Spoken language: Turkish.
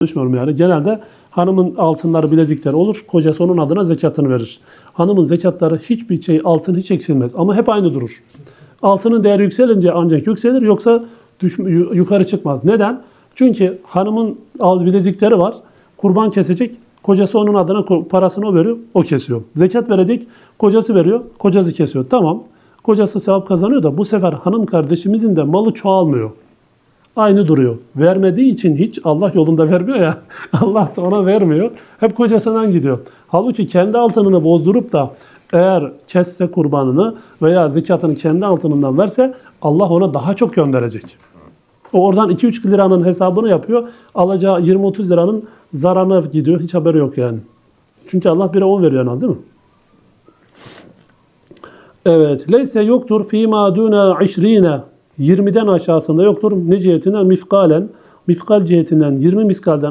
konuşmuyorum yani. Genelde hanımın altınları, bilezikleri olur. Kocası onun adına zekatını verir. Hanımın zekatları hiçbir şey, altın hiç eksilmez. Ama hep aynı durur. Altının değeri yükselince ancak yükselir yoksa düş, yu- yukarı çıkmaz. Neden? Çünkü hanımın al bilezikleri var. Kurban kesecek. Kocası onun adına parasını o veriyor, o kesiyor. Zekat verecek, kocası veriyor, kocası kesiyor. Tamam, kocası sevap kazanıyor da bu sefer hanım kardeşimizin de malı çoğalmıyor aynı duruyor. Vermediği için hiç Allah yolunda vermiyor ya. Allah da ona vermiyor. Hep kocasından gidiyor. Halbuki kendi altınını bozdurup da eğer kesse kurbanını veya zekatını kendi altınından verse Allah ona daha çok gönderecek. O oradan 2-3 liranın hesabını yapıyor. Alacağı 20-30 liranın zararına gidiyor. Hiç haberi yok yani. Çünkü Allah 1'e 10 veriyor az değil mi? Evet. Leyse yoktur fîmâ dûne işrîne 20'den aşağısında yoktur. Ne cihetinden? Mifkalen. Mifkal cihetinden 20 miskalden